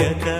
Vinayaka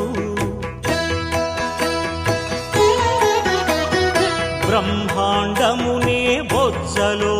బ్రహ్మాండమునే బొజ్జలో